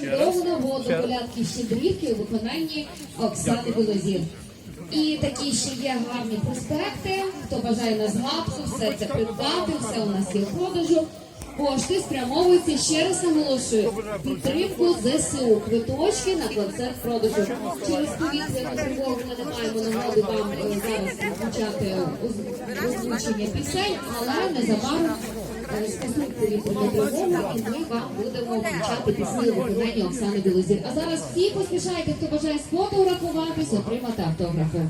Чудову нагоду колядки щедрівки у виконанні Оксани Білозір. І такі ще є гарні проспекти. Хто бажає на згадку, все це придбати, все у нас є в продажу. Кошти спрямовуються ще раз наголошую підтримку ЗСУ. Квиточки на концерт продажу. Через повітряну тривогу ми не маємо нагоди вам е, зараз включати озвучення пісень, але незабаром А зараз всі поспішайте, хто бажає сфотографуватись, отримати автографи.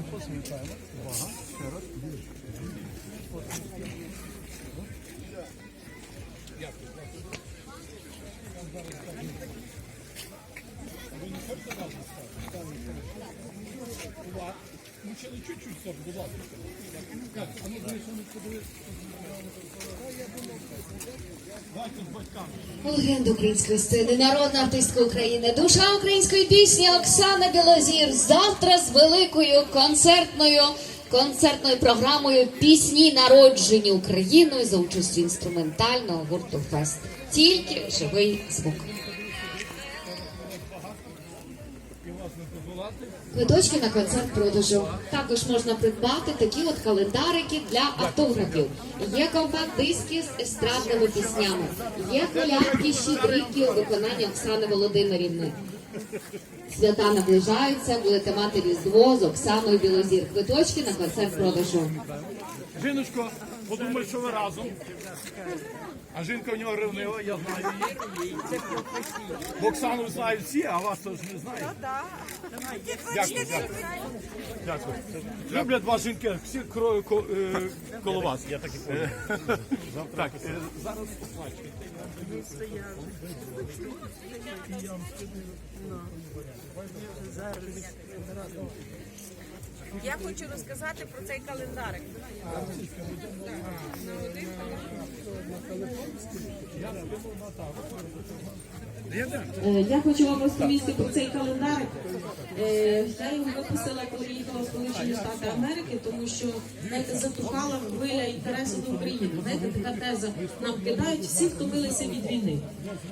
Легенда української сцени, народна артистка України, душа української пісні Оксана Білозір. Завтра з великою концертною концертною програмою Пісні народжені Україною за участю інструментального гурту Фест. Тільки живий звук. Квиточки на концерт продажу. Також можна придбати такі от календарики для автографів. Є компакт-диски з естрадними піснями, є колядки, щедрівки у виконанні Оксани Володимирівни. Свята наближаються, будете мати різдво з Оксаною Білозір. Квиточки на концерт продажу. Жіночко, подумай, що ви разом. А жінка в нього ревнива, я знаю її. Бо Оксану знають всі, а вас то ж не знають. Дякую, дякую. Дякую. Люблять вас жінки, всі кро- ко- е, коло вас. Я так і Так, е, зараз Я хочу розказати про цей календарик. Е, Я хочу вам розповісти про цей календарик. Е, Я його виписала, коли їхала в Сполучені Штати Америки, тому що знаєте, затухала хвиля інтересу до України. Знаєте, така теза нам кидають всі, втомилися від війни.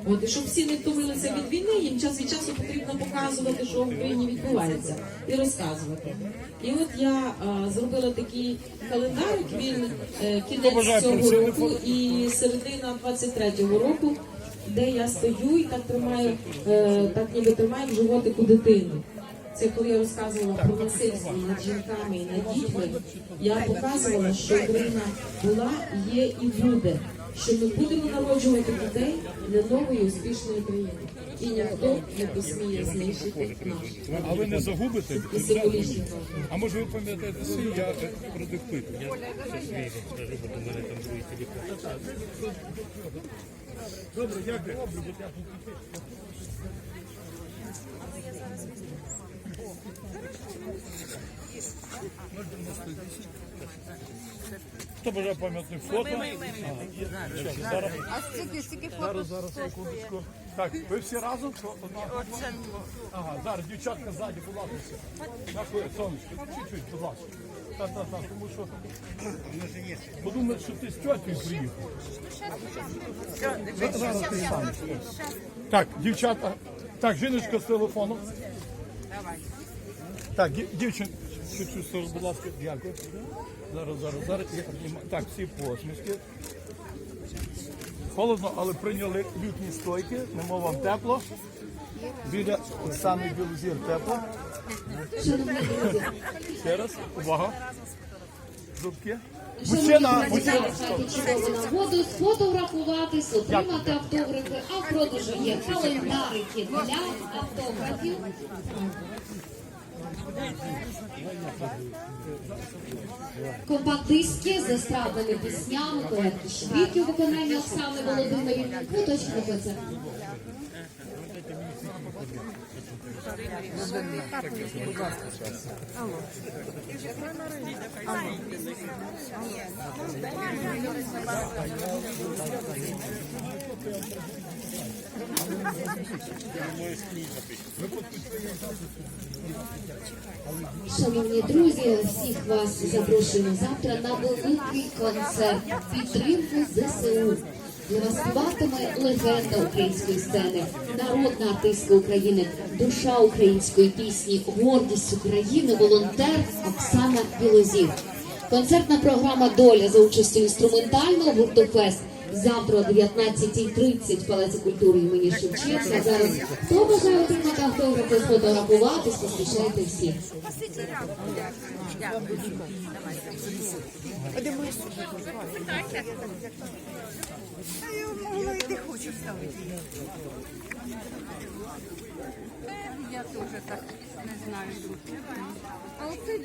От і щоб всі не втомилися від війни, їм час від часу потрібно показувати, що в Україні відбувається, і розказувати. І от я е, зробила такий календарик. Він е, кінець цього року і середина 23-го року де я стою і так тримаю, е, так ніби тримаю в животику дитину. Це коли я розказувала про насильство над жінками і над дітьми, я показувала, що Україна була, є і буде. Що ми будемо народжувати дітей для нової успішної країни. І ніхто не посміє знищити наш. А ви не загубите? І символічні. А може ви пам'ятаєте свій, я продиктую. Добре, дякую. Хто бажає пам'ятник фото? Зараз, А стільки, стільки зараз, зараз, секундочку. Так, ви всі разом? Що, одна? Ага, зараз, дівчатка ззаді, будь ласка. Дякую, сонечко, чуть-чуть, будь ласка. Так, так, так, тому що подумають, що ти з тьотю приїхав. Зараз ти сам. Так, дівчата. Так, жіночка з телефоном. Так, дів- дівчин, чуть-чуть, сторону, будь ласка, дякую. Зараз, зараз, зараз. Так, всі посмішки. Холодно, але прийняли літні стойки, нема вам тепло. Біля Оксани Білозір тепло. Ще раз, увага. Зубки. Мужчина, мужчина. маєте сфотографуватись, отримати автографи, а в продажу є календарики для автографів. Компакт-диски з естрадними піснями, колядки швидкі у виконанні Оксани Володимирівни, куточки концерт. Шановні друзі, всіх вас запрошуємо завтра на великий концерт підтримку ЗСУ. Для вас легенда української сцени, народна артистка України, душа української пісні, гордість України, волонтер Оксана Білозір. Концертна програма Доля за участю інструментального гурту Фест. Завтра о 19.30 Палаці культури імені Шевченка. Зараз хто бажає отримати автографи, сфотографуватись, поспішайте всі. Я теж так не знаю. А оце